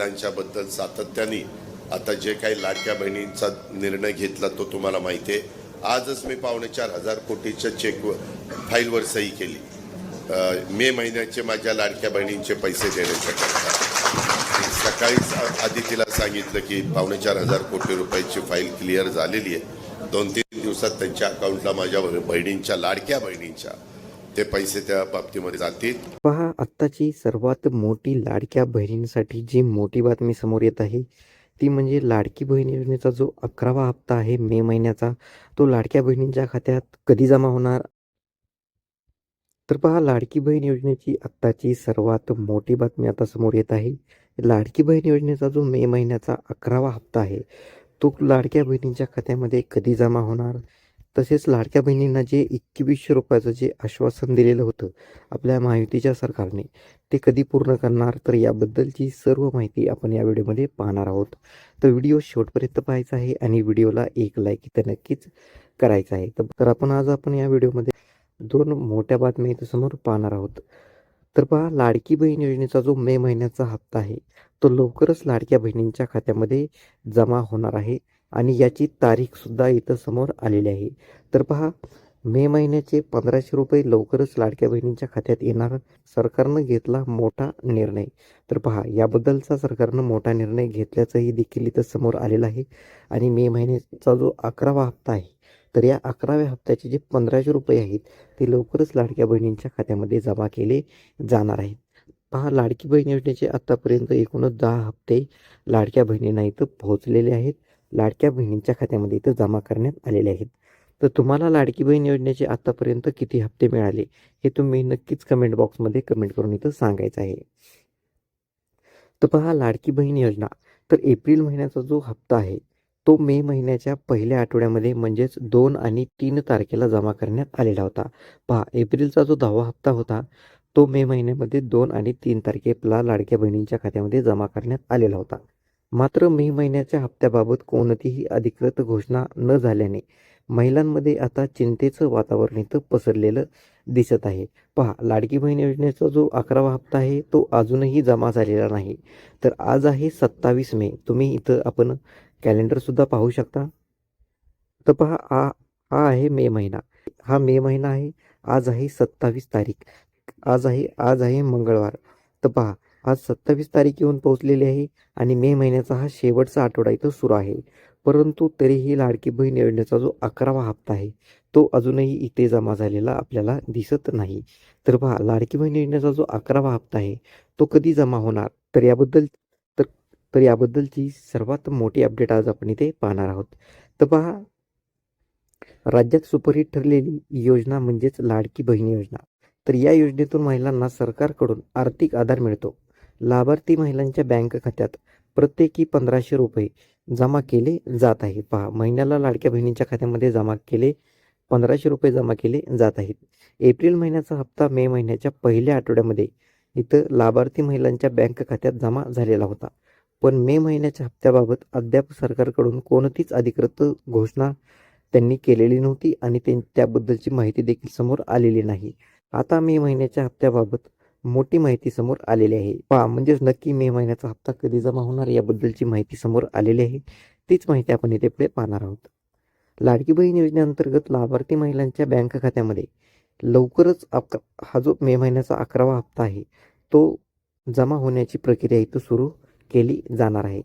त्यांच्याबद्दल सातत्याने आता जे काही लाडक्या बहिणींचा निर्णय घेतला तो तुम्हाला माहिती आहे. आजच मी पावणे चार हजार कोटीच्या चेक फाईलवर सही केली. मे महिन्याचे माझ्या लाडक्या बहिणींचे पैसे देण्याच्या करता. सकाळीच आधी तिला सांगितलं की पावणे चार हजार कोटी रुपयाची फाईल क्लिअर झालेली आहे. दोन तीन दिवसात त्यांच्या अकाउंटला माझ्या बहिणींच्या लाडक्या बहिणींच्या ते पैसे त्या बाबतीमध्ये जातील. पहा आत्ताची सर्वात मोठी लाडक्या बहिणींसाठी जी मोठी बातमी समोर येत आहे ती म्हणजे लाडकी बहीण योजनेचा जो अकरावा हप्ता आहे मे महिन्याचा तो लाडक्या बहिणींच्या खात्यात कधी जमा होणार? तर पहा लाडकी बहीण योजनेची आत्ताची सर्वात मोठी बातमी आता समोर येत आहे. लाडकी बहीण योजनेचा जो मे महिन्याचा अकरावा हप्ता आहे तो लाडक्या बहिणींच्या खात्यामध्ये कधी जमा होणार? तसेच लाडक्या बहिणींना जे एकवीसशे रुपयाचं जे आश्वासन दिलेलं होतं आपल्या महायुतीच्या सरकारने ते कधी पूर्ण करणार? तर याबद्दलची सर्व माहिती आपण या व्हिडिओमध्ये पाहणार आहोत. तर व्हिडिओ शेवटपर्यंत पाहायचा आहे आणि व्हिडिओला एक लाईक इथं नक्कीच करायचं आहे. तर- तर आपण आज आपण या व्हिडिओमध्ये दोन मोठ्या बातम्या इथं समोर पाहणार आहोत. तर पहा लाडकी बहीण योजनेचा जो मे महिन्याचा हप्ता आहे तो लवकरच लाडक्या बहिणींच्या खात्यामध्ये जमा होणार आहे. आणि याची तारीखसुद्धा इथं समोर आलेली आहे. तर पहा मे महिन्याचे पंधराशे रुपये लवकरच लाडक्या बहिणींच्या खात्यात येणार. सरकारनं घेतला मोठा निर्णय. तर पहा याबद्दलचा सरकारनं मोठा निर्णय घेतल्याचंही देखील इथं समोर आलेलं आहे. आणि मे महिन्याचा जो अकरावा हप्ता आहे तर या अकराव्या हप्त्याचे जे पंधराशे रुपये आहेत ते लवकरच लाडक्या बहिणींच्या खात्यामध्ये जमा केले जाणार आहेत. पहा लाडकी बहीण योजनेचे आत्तापर्यंत एकूणच दहा हप्ते लाडक्या बहिणींना इथं पोहोचलेले आहेत. लाडक्या बहिणींच्या खात्यामध्ये इथं जमा करण्यात आलेले आहेत. तर तुम्हाला लाडकी बहीण योजनेचे आत्तापर्यंत किती हप्ते मिळाले हे तुम्ही नक्कीच कमेंट बॉक्समध्ये कमेंट करून इथं सांगायचं आहे. तर पहा लाडकी बहीण योजना. तर एप्रिल महिन्याचा जो हप्ता आहे तो मे महिन्याच्या पहिल्या आठवड्यामध्ये म्हणजेच दोन आणि तीन तारखेला जमा करण्यात आलेला होता. पहा एप्रिलचा जो दहावा हप्ता होता तो मे महिन्यामध्ये दोन आणि तीन तारखेला लाडक्या बहिणींच्या खात्यामध्ये जमा करण्यात आलेला होता. मात्र मे महिन्याच्या हप्त्याबाबत कोणतीही अधिकृत घोषणा न झाल्याने महिलांमध्ये आता चिंतेचं वातावरण इथं पसरलेलं दिसत आहे. पहा लाडकी बहीण योजनेचा जो अकरावा हप्ता आहे तो अजूनही जमा झालेला नाही. तर आज आहे सत्तावीस मे. तुम्ही इथं आपण कॅलेंडरसुद्धा पाहू शकता. तर पहा आ हा आहे मे महिना. हा मे महिना आहे. आज आहे सत्तावीस तारीख. आज आहे आज आहे मंगळवार. तर पहा आज सत्तावीस तारीख येऊन पोहोचलेली आहे आणि मे महिन्याचा हा शेवटचा आठवडा इथं सुरू आहे. परंतु तरीही लाडकी बहीण योजनेचा जो अकरावा हप्ता आहे तो अजूनही इथे जमा झालेला आपल्याला दिसत नाही. तर पहा लाडकी बहीण योजनेचा जो अकरावा हप्ता आहे तो कधी जमा होणार? तर याबद्दल तर तर याबद्दलची सर्वात मोठी अपडेट आज आपण इथे पाहणार आहोत. तर पहा राज्यात सुपरहिट ठरलेली योजना म्हणजेच लाडकी बहीण योजना. तर या योजनेतून महिलांना सरकारकडून आर्थिक आधार मिळतो. लाभार्थी महिलांच्या बँक खात्यात प्रत्येकी पंधराशे रुपये जमा केले जात आहे पहा महिन्याला लाडक्या बहिणींच्या खात्यामध्ये जमा केले पंधराशे रुपये जमा केले जात आहेत. एप्रिल महिन्याचा हप्ता मे महिन्याच्या पहिल्या आठवड्यामध्ये इथं लाभार्थी महिलांच्या बँक खात्यात जमा झालेला होता. पण मे महिन्याच्या हप्त्याबाबत अद्याप सरकारकडून कोणतीच अधिकृत घोषणा त्यांनी केलेली नव्हती आणि त्याबद्दलची माहिती देखील समोर आलेली नाही. आता मे महिन्याच्या हप्त्याबाबत मोठी माहिती समोर आलेली आहे. पहा म्हणजेच नक्की मे महिन्याचा हप्ता कधी जमा होणार याबद्दलची माहिती समोर आलेली आहे. तीच माहिती आपण इथे पुढे पाहणार आहोत. लाडकी बहीण योजनेअंतर्गत लाभार्थी महिलांच्या बँक खात्यामध्ये लवकरच अक हा जो मे महिन्याचा अकरावा हप्ता आहे तो जमा होण्याची प्रक्रिया इथं सुरू केली जाणार आहे.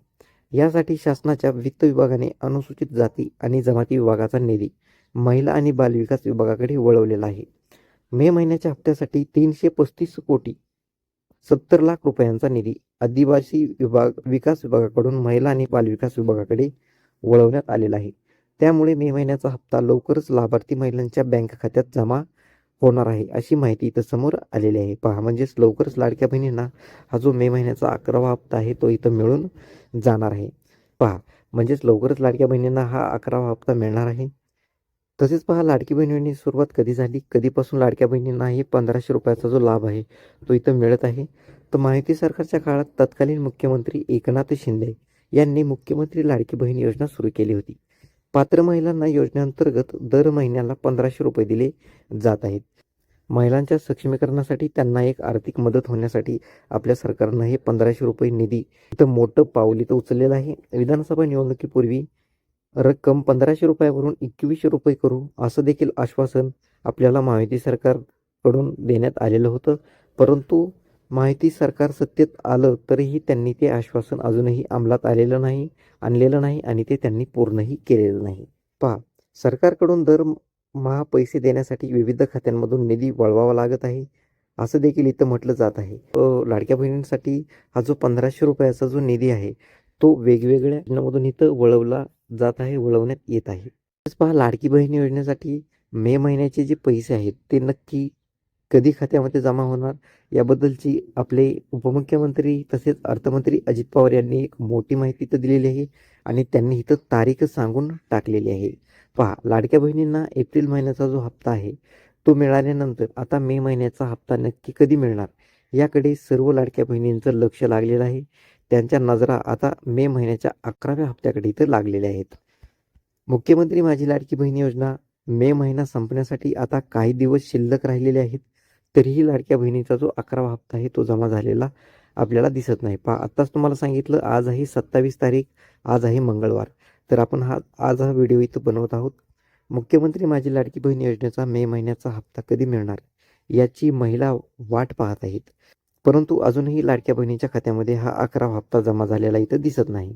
यासाठी शासनाच्या वित्त विभागाने अनुसूचित जाती आणि जमाती विभागाचा निधी महिला आणि बालविकास विभागाकडे वळवलेला आहे. मे महिन्याच्या हप्त्यासाठी तीनशे पस्तीस कोटी सत्तर लाख रुपयांचा निधी आदिवासी विभाग विकास विभागाकडून महिला आणि बालविकास विभागाकडे वळवण्यात आलेला आहे. त्यामुळे मे महिन्याचा हप्ता लवकरच लाभार्थी महिलांच्या बँक खात्यात जमा होणार आहे अशी माहिती इथं समोर आलेली आहे. पहा म्हणजेच लवकरच लाडक्या बहिणींना हा जो मे महिन्याचा अकरावा हप्ता आहे तो इथं मिळून जाणार आहे. पहा म्हणजेच लवकरच लाडक्या बहिणींना हा अकरावा हप्ता मिळणार आहे. तसेच पहा लाडकी बहिणींनी सुरुवात कधी झाली? कधीपासून लाडक्या बहिणींना हे पंधराशे रुपयाचा जो लाभ आहे तो इथं मिळत आहे? तर माहिती सरकारच्या काळात तत्कालीन मुख्यमंत्री एकनाथ शिंदे यांनी मुख्यमंत्री लाडकी बहीण योजना सुरू केली होती. पात्र महिलांना योजनेअंतर्गत दर महिन्याला पंधराशे रुपये दिले जात आहेत. महिलांच्या सक्षमीकरणासाठी त्यांना एक आर्थिक मदत होण्यासाठी आपल्या सरकारनं हे पंधराशे रुपये निधी इथं मोठं पाऊल इथं उचललेलं आहे. विधानसभा निवडणुकीपूर्वी रक्कम पंधराशे रुपयावरून एकवीसशे रुपये करू असं देखील आश्वासन आपल्याला माहिती सरकारकडून देण्यात आलेलं होतं. परंतु माहिती सरकार सत्तेत आलं तरीही त्यांनी ते आश्वासन अजूनही अंमलात आलेलं नाही आणलेलं नाही आणि ते त्यांनी पूर्णही केलेलं नाही. पहा सरकारकडून दर महा पैसे देण्यासाठी विविध खात्यांमधून निधी वळवावा लागत आहे असं देखील इथं म्हटलं जात आहे. लाडक्या बहिणींसाठी हा जो पंधराशे रुपयाचा जो निधी आहे तो वेगवेगळ्या योजनांमधून इथं वळवला जात आहे वळवण्यात येत आहे. तसंच पहा लाडकी बहीण योजनेसाठी मे महिन्याचे जे पैसे आहेत ते नक्की कधी खात्यामध्ये जमा होणार? याबद्दलची आपले उपमुख्यमंत्री तसेच अर्थमंत्री अजित पवार यांनी एक मोठी माहिती तर दिलेली आहे आणि त्यांनी इथं तारीख सांगून टाकलेली आहे. पहा लाडक्या बहिणींना एप्रिल महिन्याचा जो हप्ता आहे तो मिळाल्यानंतर आता मे महिन्याचा हप्ता नक्की कधी मिळणार? याकडे सर्व लाडक्या बहिणींचं लक्ष लागलेलं आहे. त्यांच्या नजरा आता मे महिन्याच्या अकराव्या हप्त्याकडे इथं लागलेल्या आहेत. मुख्यमंत्री माझी लाडकी बहीण योजना मे महिना संपण्यासाठी आता काही दिवस शिल्लक राहिलेले आहेत. तरीही लाडक्या बहिणीचा जो अकरावा हप्ता आहे तो जमा झालेला आपल्याला दिसत नाही. पहा आत्ताच तुम्हाला सांगितलं आज आहे सत्तावीस तारीख आज आहे मंगळवार. तर आपण हा आज हा व्हिडिओ इथं बनवत आहोत. मुख्यमंत्री माझी लाडकी बहीण योजनेचा मे महिन्याचा हप्ता कधी मिळणार? याची महिला वाट पाहत आहेत. परंतु अजूनही लाडक्या बहिणीच्या खात्यामध्ये हा अकरावा हप्ता जमा झालेला इथं दिसत नाही.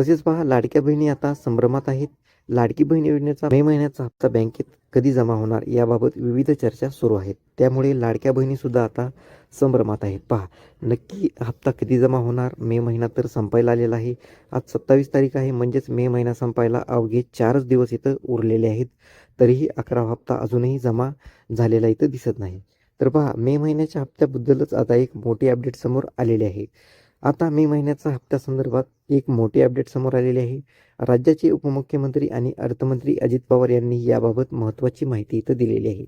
तसेच पहा लाडक्या बहिणी आता संभ्रमात आहेत. लाडकी बहीण योजनेचा मे महिन्याचा हप्ता बँकेत कधी जमा होणार याबाबत विविध चर्चा सुरू आहेत. त्यामुळे लाडक्या बहिणी सुद्धा आता संभ्रमात आहेत. पहा नक्की हप्ता कधी जमा होणार? मे महिना तर संपायला आलेला आहे. आज सत्तावीस तारीख आहे म्हणजेच मे महिना संपायला अवघे चारच दिवस इथं उरलेले आहेत. तरीही अकरावा हप्ता अजूनही जमा झालेला इथं दिसत नाही. तर पहा मे महिन्याच्या हप्त्याबद्दलच आता एक मोठी अपडेट समोर आलेली आहे. आता मे महिन्याचा हप्त्यासंदर्भात एक मोठी अपडेट समोर आलेली आहे. राज्याचे उपमुख्यमंत्री आणि अर्थमंत्री अजित पवार यांनी याबाबत महत्त्वाची माहिती इथं दिलेली आहे.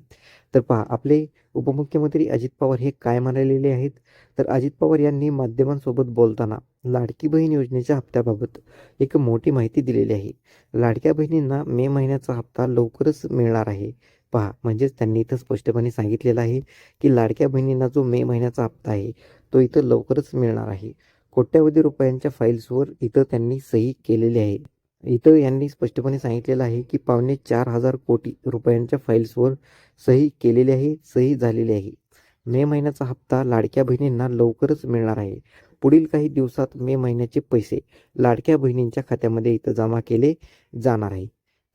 तर पहा आपले उपमुख्यमंत्री अजित पवार हे काय म्हणालेले आहेत? तर अजित पवार यांनी माध्यमांसोबत बोलताना लाडकी बहीण योजनेच्या हप्त्याबाबत एक मोठी माहिती दिलेली आहे. लाडक्या बहिणींना मे महिन्याचा हप्ता लवकरच मिळणार आहे. पहा म्हणजेच त्यांनी इथं स्पष्टपणे सांगितलेलं आहे की लाडक्या बहिणींना जो मे महिन्याचा हप्ता आहे तो इथं लवकरच मिळणार आहे. कोट्यावधी रुपयांच्या फाईल्सवर इथं त्यांनी सही केलेली आहे. इथं यांनी स्पष्टपणे सांगितलेलं आहे की पावणे चार हजार कोटी रुपयांच्या फाईल्सवर सही केलेली आहे सही झालेली आहे. मे महिन्याचा हप्ता लाडक्या बहिणींना लवकरच मिळणार आहे. पुढील काही दिवसात मे महिन्याचे पैसे लाडक्या बहिणींच्या खात्यामध्ये इथं जमा केले जाणार आहे.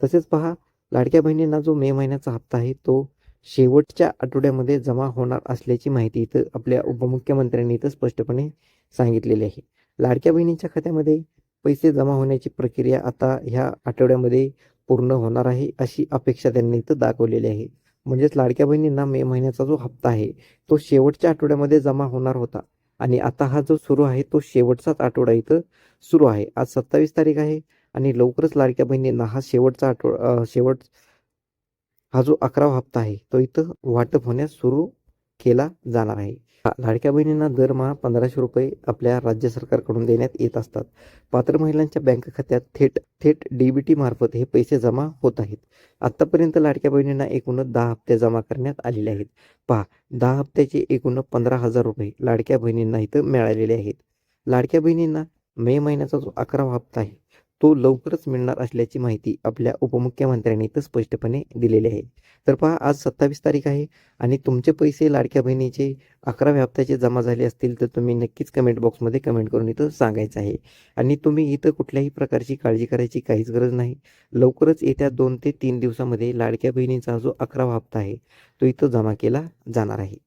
तसेच पहा लाडक्या बहिणींना जो मे महिन्याचा हप्ता आहे तो शेवटच्या आठवड्यामध्ये जमा होणार असल्याची माहिती इथं आपल्या उपमुख्यमंत्र्यांनी इथं स्पष्टपणे सांगितलेली आहे. लाडक्या बहिणींच्या खात्यामध्ये पैसे जमा होण्याची प्रक्रिया आता ह्या आठवड्यामध्ये पूर्ण होणार आहे अशी अपेक्षा त्यांनी इथं दाखवलेली आहे. म्हणजेच लाडक्या बहिणींना मे महिन्याचा जो हप्ता आहे तो शेवटच्या आठवड्यामध्ये जमा होणार होता आणि आता हा जो सुरू आहे तो शेवटचाच आठवडा इथं सुरू आहे. आज सत्तावीस तारीख आहे आणि लवकरच लाडक्या बहिणींना हा शेवटचा आठवडा शेवट हा जो अकरावा हप्ता आहे तो इथं वाटप होण्यास सुरू केला जाणार आहे. लाडक्या बहिणींना दरमहा पंधराशे रुपये आपल्या राज्य सरकारकडून देण्यात येत असतात. पात्र महिलांच्या बँक खात्यात थेट थेट डीबीटी मार्फत हे पैसे जमा होत आहेत. आतापर्यंत लाडक्या बहिणींना एकूण दहा हप्ते जमा करण्यात आलेले आहेत. पहा दहा हप्त्याचे एकूण पंधरा हजार रुपये लाडक्या बहिणींना इथं मिळालेले आहेत. लाडक्या बहिणींना मे महिन्याचा जो अकरावा हप्ता आहे तो लवकरच मिळणार असल्याची माहिती आपल्या उपमुख्यमंत्र्यांनी इथं स्पष्टपणे दिलेली आहे. तर पहा आज सत्तावीस तारीख आहे आणि तुमचे पैसे लाडक्या बहिणीचे अकराव्या हप्त्याचे जमा झाले असतील तर तुम्ही नक्कीच कमेंट बॉक्समध्ये कमेंट करून इथं सांगायचं आहे. आणि तुम्ही इथं कुठल्याही प्रकारची काळजी करायची काहीच गरज नाही. लवकरच येत्या दोन ते तीन दिवसामध्ये लाडक्या बहिणीचा जो अकरावा हप्ता आहे तो इथं जमा केला जाणार आहे.